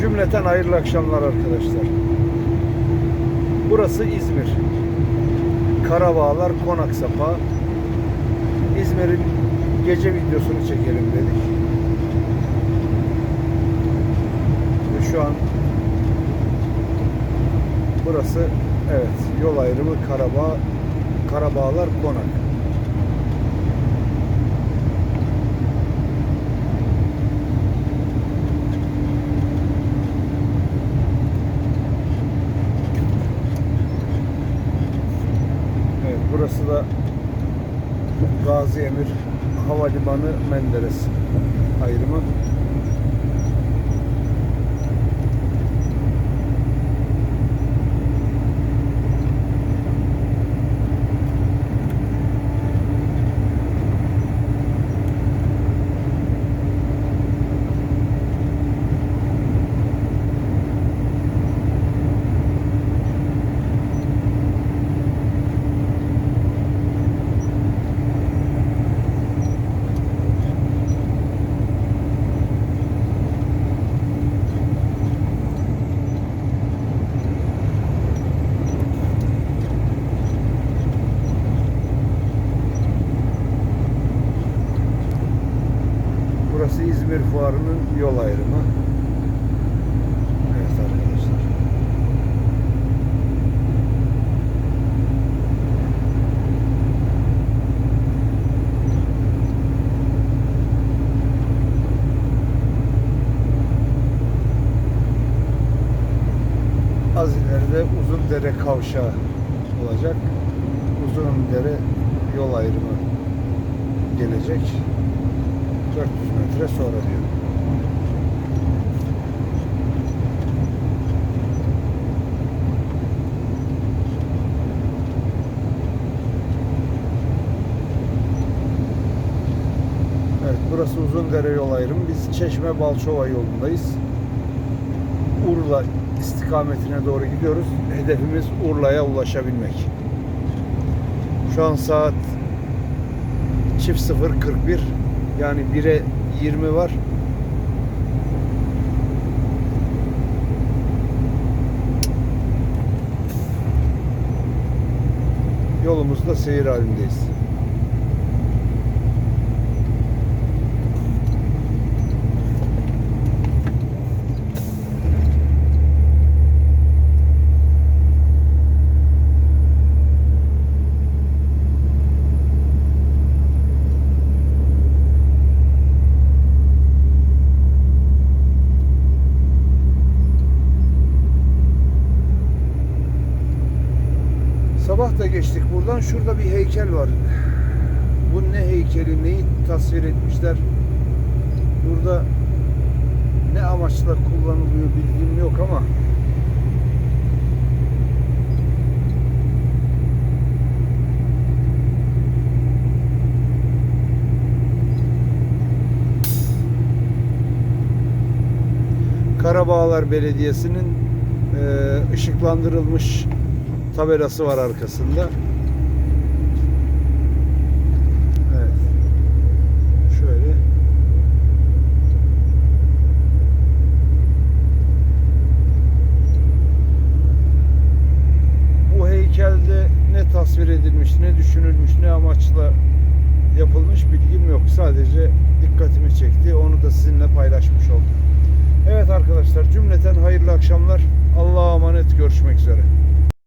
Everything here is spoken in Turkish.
Cümleten hayırlı akşamlar arkadaşlar. Burası İzmir. Karabağlar Konak Sapa. İzmir'in gece videosunu çekelim dedik. Ve şu an burası evet yol ayrımı Karabağ Karabağlar Konak. Evet, burası da Gazi Emir Havalimanı Menderes ayrımı. Burası İzmir Fuarı'nın yol ayrımı. Evet arkadaşlar. Az ileride Uzundere kavşağı olacak. Uzundere yol ayrımı gelecek. 400 metre sonra diyor. Evet burası Uzundere yol ayrımı. Biz Çeşme Balçova yolundayız. Urla istikametine doğru gidiyoruz. Hedefimiz Urla'ya ulaşabilmek. Şu an saat çift 041 yani 1'e 20 var. Yolumuzda seyir halindeyiz. Sabah da geçtik buradan. Şurada bir heykel var. Bu ne heykeli, neyi tasvir etmişler? Burada ne amaçla kullanılıyor bilgim yok ama Karabağlar Belediyesi'nin e, ışıklandırılmış tabelası var arkasında. Evet. Şöyle. Bu heykelde ne tasvir edilmiş, ne düşünülmüş, ne amaçla yapılmış bilgim yok. Sadece dikkatimi çekti. Onu da sizinle paylaşmış oldum. Evet arkadaşlar cümleten hayırlı akşamlar. Allah'a emanet